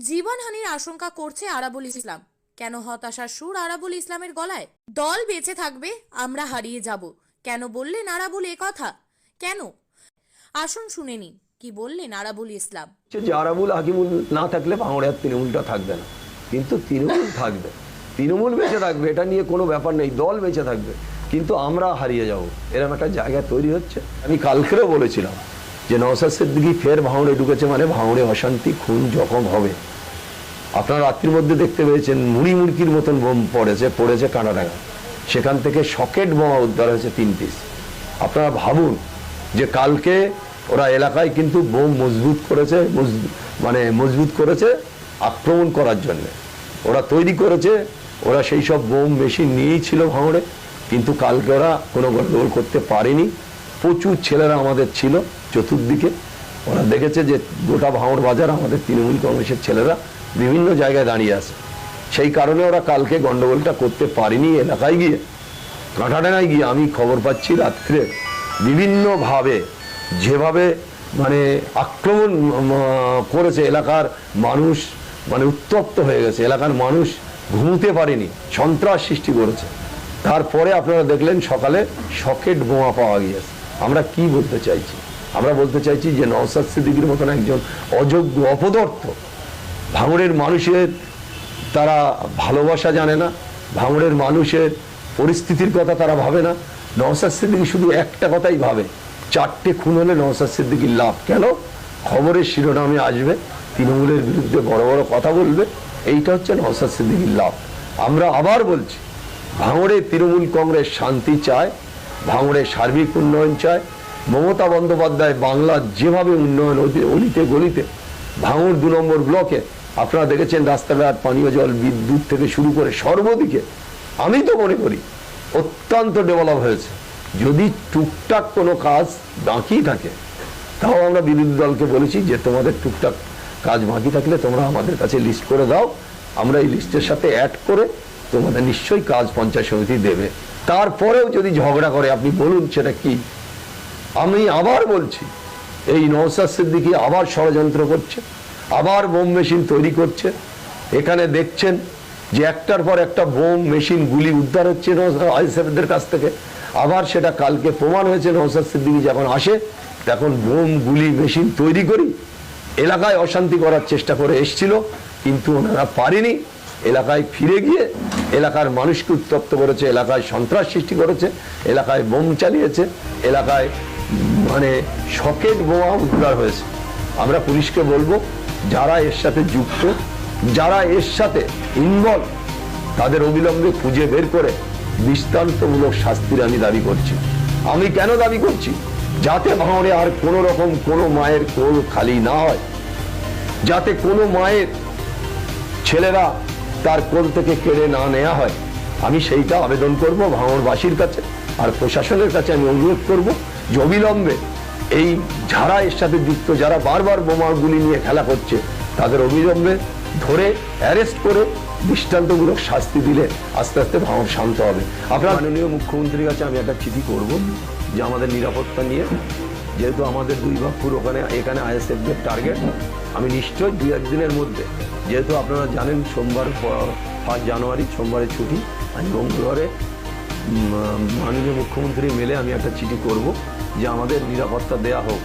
জীবনহানির আশঙ্কা করছে আরাবুল ইসলাম। কেন হতাশার সুর আরাবুল ইসলামের গলায়? দল বেঁচে থাকবে, আমরা হারিয়ে যাব। কেন বললেন আরাবুল এ কথা? কেন? আসুন শুনে নিন কি বললেন আরাবুল ইসলাম? যে আরাবুল হাকিমুল না থাকলে ভাঙড়ের তৃণমূলটা থাকবে না। কিন্তু তৃণমূল থাকবে। তৃণমূল বেঁচে থাকবে, এটা নিয়ে কোনো ব্যাপার নেই, দল বেঁচে থাকবে। কিন্তু আমরা হারিয়ে যাব। এরকম একটা জায়গা তৈরি হচ্ছে। আমি কালকেও বলেছিলাম যে নওসাদ সিদ্দিকি ফের ভাঙড়ে ঢুকেছে মানে ভাঙড়ে অশান্তি, খুন, জখম হবে। আপনারা রাত্রির মধ্যে দেখতে পেয়েছেন, মুড়ি মুড়কির মতন বোম পড়েছে পড়েছে কানাডাঙ্গা সেখান থেকে সকেট বোমা উদ্ধার হয়েছে তিন পিস আপনারা ভাবুন যে কালকে ওরা এলাকায় কিন্তু বোম মজবুত করেছে মানে মজবুত করেছে আক্রমণ করার জন্য। ওরা তৈরি করেছে, ওরা সেই সব বোম মেশিন নিয়েই ছিল ভাঙড়ে, কিন্তু কালকে ওরা কোনো গণ্ডগোল করতে পারেনি। প্রচুর ছেলেরা আমাদের ছিল চতুর্দিকে। ওরা দেখেছে যে গোটা ভাঙড় বাজার আমাদের তৃণমূল কংগ্রেসের ছেলেরা বিভিন্ন জায়গায় দাঁড়িয়ে আছে। সেই কারণে ওরা কালকে গন্ডগোলটা করতে পারেনি এলাকায় গিয়ে। কাঁটাডাঙ্গায় গিয়ে আমি খবর পাচ্ছি রাত্রে বিভিন্নভাবে যেভাবে মানে আক্রমণ করেছে এলাকার মানুষ মানে উত্তপ্ত হয়ে গেছে। এলাকার মানুষ ঘুমোতে পারেনি, সন্ত্রাস সৃষ্টি করেছে। তারপরে আপনারা দেখলেন সকালে সকেট বোমা পাওয়া গিয়েছে। আমরা কি বলতে চাইছি? আমরা বলতে চাইছি যে নওসাদ সিদ্দিকির মতন একজন অযোগ্য অপদর্থ, ভাঙড়ের মানুষের তারা ভালোবাসা জানে না, ভাঙড়ের মানুষের পরিস্থিতির কথা তারা ভাবে না। নওসাদ সিদ্দিকি শুধু একটা কথাই ভাবে, চারটে খুন হলে নওসাদ সিদ্দিকির লাভ কেন? খবরের শিরোনামে আসবে, তৃণমূলের বিরুদ্ধে বড় বড় কথা বলবে, এইটা হচ্ছে নওসাদ সিদ্দিকির লাভ। আমরা আবার বলছি, ভাঙড়ে তৃণমূল কংগ্রেস শান্তি চায় ভাঙড়ে সার্বিক উন্নয়ন চায়, মমতা বন্দ্যোপাধ্যায় বাংলার যেভাবে উন্নয়ন অলিতে গলিতে, ভাঙড় দু নম্বর ব্লকে, আপনারা দেখেছেন রাস্তাঘাট, পানীয় জল, বিদ্যুৎ থেকে শুরু করে সর্বদিকে, আমি তো মনে করি অত্যন্ত ডেভেলপ হয়েছে। যদি টুকটাক কোনো কাজ বাকি থাকে, তাও আমরা বিরোধী দলকে বলেছি যে তোমাদের টুকটাক কাজ বাকি থাকলে তোমরা আমাদের কাছে লিস্ট করে দাও, আমরা এই লিস্টের সাথে অ্যাড করে তোমাদের নিশ্চয়ই কাজ পঞ্চায়েত সমিতি দেবে। তারপরেও যদি ঝগড়া করে, আপনি বলুন সেটা কি? আমি আবার বলছি, এই নওসাদ সিদ্দিকি আবার ষড়যন্ত্র করছে, আবার বোম মেশিন তৈরি করছে। এখানে দেখছেন যে একটার পর একটা বোম মেশিন গুলি উদ্ধার হচ্ছে আইসেফদের কাছ থেকে। আবার সেটা কালকে প্রমাণ হয়েছে নওসাদ সিদ্দিকি যখন আসে তখন বোম, গুলি, মেশিন তৈরি করি, এলাকায় অশান্তি করার চেষ্টা করে এসছিল, কিন্তু ওনারা পারেনি। এলাকায় ফিরে গিয়ে এলাকার মানুষকে উত্তপ্ত করেছে, এলাকায় সন্ত্রাস সৃষ্টি করেছে, এলাকায় বোম চালিয়েছে, এলাকায় মানে সকেট বোমা উদ্ধার হয়েছে। আমরা পুলিশকে বলব, যারা এর সাথে যুক্ত, যারা এর সাথে ইনভলভ তাদের অবিলম্বে খুঁজে বের করে দৃষ্টান্তমূলক শাস্তির আমি দাবি করছি। আমি কেন দাবি করছি? যাতে ভাঙড়ে আর কোনো রকম কোনো মায়ের কোল খালি না হয়। যাতে কোনো মায়ের ছেলেরা তার কোল থেকে কেড়ে না নেওয়া হয়। আমি সেইটা আবেদন করব ভাঙড়বাসীর কাছে, আর প্রশাসনের কাছে আমি অনুরোধ করব যে অবিলম্বে এই যারা এর সাথে যুক্ত যারা বারবার বোমাগুলি নিয়ে খেলা করছে, তাদের অবিলম্বে ধরে, অ্যারেস্ট করে দৃষ্টান্তমূলক শাস্তি দিলে আস্তে আস্তে ভাঙড় শান্ত হবে। আপনার মাননীয় মুখ্যমন্ত্রীর কাছে আমি একটা চিঠি করব যে আমাদের নিরাপত্তা নিয়ে যেহেতু আমাদের দুই ভাগ পুরো ওখানে, এখানে আইএসএফদের টার্গেট আমি নিশ্চয়ই দু একদিনের মধ্যে, যেহেতু আপনারা জানেন সোমবার ফার্স্ট জানুয়ারি সোমবারের ছুটি আমি মঙ্গলবারে মাননীয় মুখ্যমন্ত্রী মেলে আমি একটা চিঠি করব যে আমাদের নিরাপত্তা দেয়া হোক।